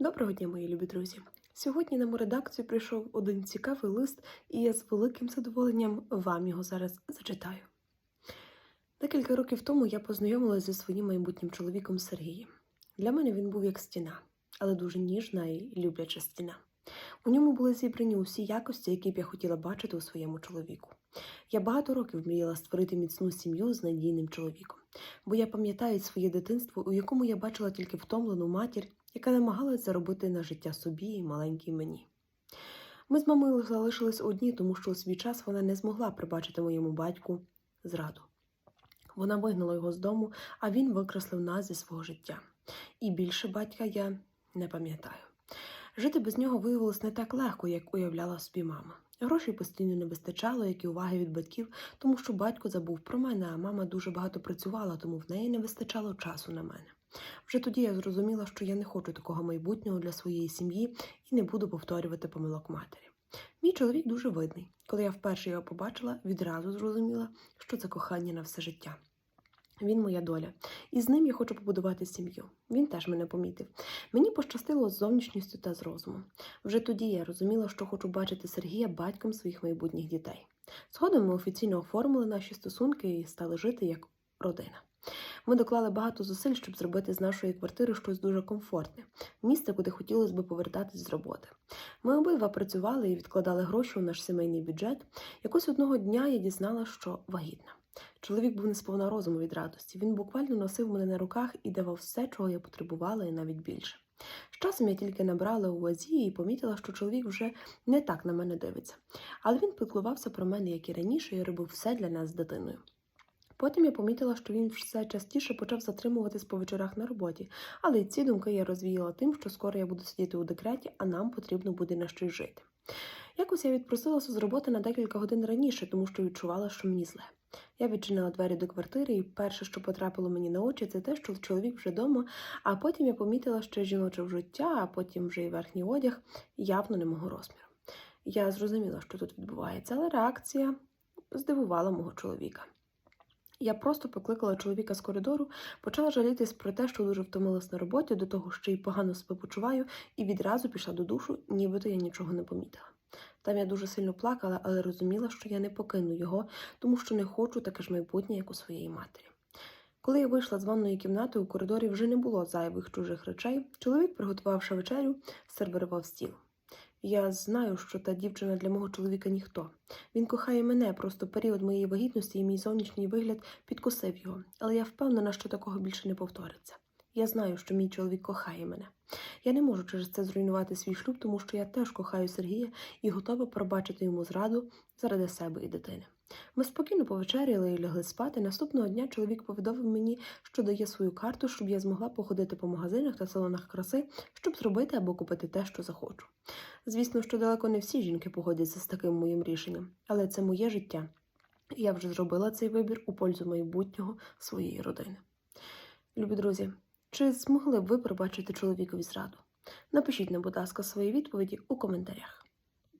Доброго дня, мої любі друзі! Сьогодні на мою редакцію прийшов один цікавий лист, і я з великим задоволенням вам його зараз зачитаю. Декілька років тому я познайомилася зі своїм майбутнім чоловіком Сергієм. Для мене він був як стіна, але дуже ніжна і любляча стіна. У ньому були зібрані усі якості, які б я хотіла бачити у своєму чоловіку. Я багато років мріяла створити міцну сім'ю з надійним чоловіком, бо я пам'ятаю своє дитинство, у якому я бачила тільки втомлену матір, яка намагалась заробити на життя собі і маленькій мені. Ми з мамою залишились одні, тому що у свій час вона не змогла прибачити моєму батьку зраду. Вона вигнала його з дому, а він викреслив нас зі свого життя. І більше батька я не пам'ятаю. Жити без нього виявилось не так легко, як уявляла собі мама. Грошей постійно не вистачало, як і уваги від батьків, тому що батько забув про мене, а мама дуже багато працювала, тому в неї не вистачало часу на мене. Вже тоді я зрозуміла, що я не хочу такого майбутнього для своєї сім'ї і не буду повторювати помилок матері. Мій чоловік дуже видний. Коли я вперше його побачила, відразу зрозуміла, що це кохання на все життя. Він моя доля, і з ним я хочу побудувати сім'ю. Він теж мене помітив. Мені пощастило з зовнішністю та з розумом. Вже тоді я розуміла, що хочу бачити Сергія батьком своїх майбутніх дітей. Згодом ми офіційно оформили наші стосунки і стали жити як родина. Ми доклали багато зусиль, щоб зробити з нашої квартири щось дуже комфортне, місце, куди хотілося б повертатись з роботи. Ми обидва працювали і відкладали гроші у наш сімейний бюджет. Якось одного дня я дізнала, що вагітна. Чоловік був не сповна розуму від радості. Він буквально носив мене на руках і давав все, чого я потребувала, і навіть більше. З часом я тільки набрала у вазі і помітила, що чоловік вже не так на мене дивиться. Але він піклувався про мене, як і раніше, і робив все для нас з дитиною. Потім я помітила, що він все частіше почав затримуватись по вечорах на роботі, але ці думки я розвіяла тим, що скоро я буду сидіти у декреті, а нам потрібно буде на щось жити. Якось я відпросилася з роботи на декілька годин раніше, тому що відчувала, що мені зле. Я відчинила двері до квартири, і перше, що потрапило мені на очі, це те, що чоловік вже вдома, а потім я помітила, що жіноче вжиття, а потім вже й верхній одяг явно не мого розміру. Я зрозуміла, що тут відбувається, але реакція здивувала мого чоловіка. Я просто покликала чоловіка з коридору, почала жалітись про те, що дуже втомилась на роботі, до того, що й погано себе почуваю, і відразу пішла до душу, нібито я нічого не помітила. Там я дуже сильно плакала, але розуміла, що я не покину його, тому що не хочу таке ж майбутнє, як у своєї матері. Коли я вийшла з ванної кімнати, у коридорі вже не було зайвих чужих речей. Чоловік, приготувавши вечерю, сервірував стіл. Я знаю, що та дівчина для мого чоловіка ніхто. Він кохає мене, просто період моєї вагітності і мій зовнішній вигляд підкосив його, але я впевнена, що такого більше не повториться. Я знаю, що мій чоловік кохає мене. Я не можу через це зруйнувати свій шлюб, тому що я теж кохаю Сергія і готова пробачити йому зраду заради себе і дитини. Ми спокійно повечеряли і лягли спати. Наступного дня чоловік повідомив мені, що дає свою карту, щоб я змогла походити по магазинах та салонах краси, щоб зробити або купити те, що захочу. Звісно, що далеко не всі жінки погодяться з таким моїм рішенням, але це моє життя. Я вже зробила цей вибір у пользу майбутнього своєї родини. Любі друзі, чи змогли б ви пробачити чоловікові зраду? Напишіть нам, будь ласка, свої відповіді у коментарях.